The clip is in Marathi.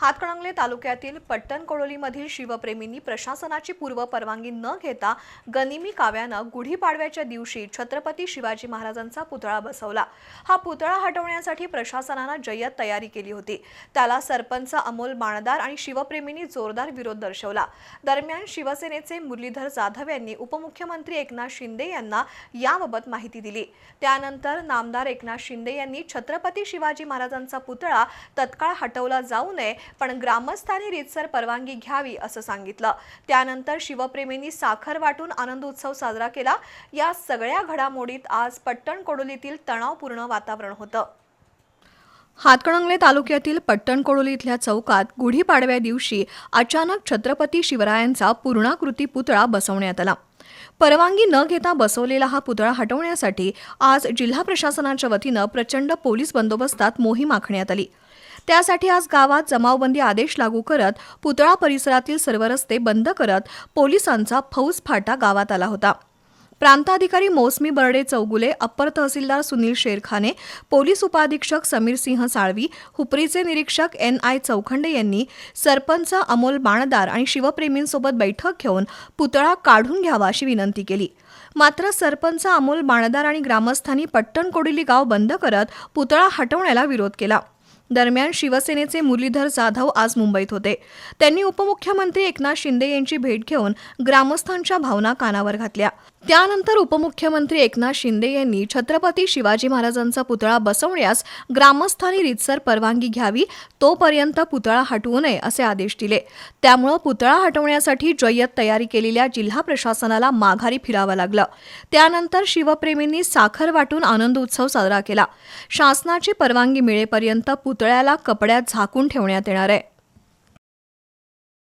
हातकणंगले तालुक्यातील पट्टण कोळोलीमधील शिवप्रेमींनी प्रशासनाची पूर्व परवानगी न घेता गनिमी काव्यानं गुढीपाडव्याच्या दिवशी छत्रपती शिवाजी महाराजांचा पुतळा बसवला. हा पुतळा हटवण्यासाठी प्रशासनानं जय्यत तयारी केली होती. त्याला सरपंच अमोल बाणदार आणि शिवप्रेमींनी जोरदार विरोध दर्शवला. दरम्यान शिवसेनेचे मुरलीधर जाधव यांनी उपमुख्यमंत्री एकनाथ शिंदे यांना याबाबत माहिती दिली. त्यानंतर नामदार एकनाथ शिंदे यांनी छत्रपती शिवाजी महाराजांचा पुतळा तत्काळ हटवला जाऊ नये पण ग्रामस्थांनी रीतसर परवानगी घ्यावी असं सांगितलं. त्यानंतर शिवप्रेमींनी साखर वाटून आनंद उत्सव साजरा केला. या सगळ्या घडामोडीत आज पट्टण कोडोलीतील तणावपूर्ण वातावरण होतं. हातकणंगले तालुक्यातील पट्टणकोडोली इथल्या चौकात गुढीपाडव्या दिवशी अचानक छत्रपती शिवरायांचा पूर्णाकृती पुतळा बसवण्यात आला. परवानगी न घेता बसवलेला हा पुतळा हटवण्यासाठी आज जिल्हा प्रशासनाच्या वतीनं प्रचंड पोलीस बंदोबस्तात मोहीम आखण्यात आली. त्यासाठी आज गावात जमावबंदी आदेश लागू करत पुतळा परिसरातील सर्व रस्ते बंद करत पोलिसांचा फौज फाटा गावात आला होता. प्रांताधिकारी मौसमी बर्डे चौगुले अप्पर तहसीलदार सुनील शेरखाने पोलीस उपाधीक्षक समीर सिंह साळवी हुपरीचे निरीक्षक एन आय चौखंडे यांनी सरपंच अमोल बाणदार आणि शिवप्रेमींसोबत बैठक घेऊन पुतळा काढून घ्यावा अशी विनंती केली. मात्र सरपंच अमोल बाणदार आणि ग्रामस्थांनी पट्टणकोडिली गाव बंद करत पुतळा हटवण्याला विरोध केला. दरम्यान शिवसेनेचे मुरलीधर जाधव आज मुंबईत होते. त्यांनी उपमुख्यमंत्री एकनाथ शिंदे यांची भेट घेऊन ग्रामस्थांच्या भावना कानावर घातल्या. त्यानंतर उपमुख्यमंत्री एकनाथ शिंदे यांनी छत्रपती शिवाजी महाराजांचा पुतळा बसवण्यास ग्रामस्थांनी रीतसर परवानगी घ्यावी तोपर्यंत पुतळा हटवू नये असे आदेश दिले. त्यामुळं पुतळा हटवण्यासाठी जय्यत तयारी केलेल्या जिल्हा प्रशासनाला माघारी फिरावं लागलं. त्यानंतर शिवप्रेमींनी साखर वाटून आनंद उत्सव साजरा केला. शासनाची परवानगी मिळेपर्यंत पुतळ्याला कपड्यात झाकून ठेवण्यात येणार आहे.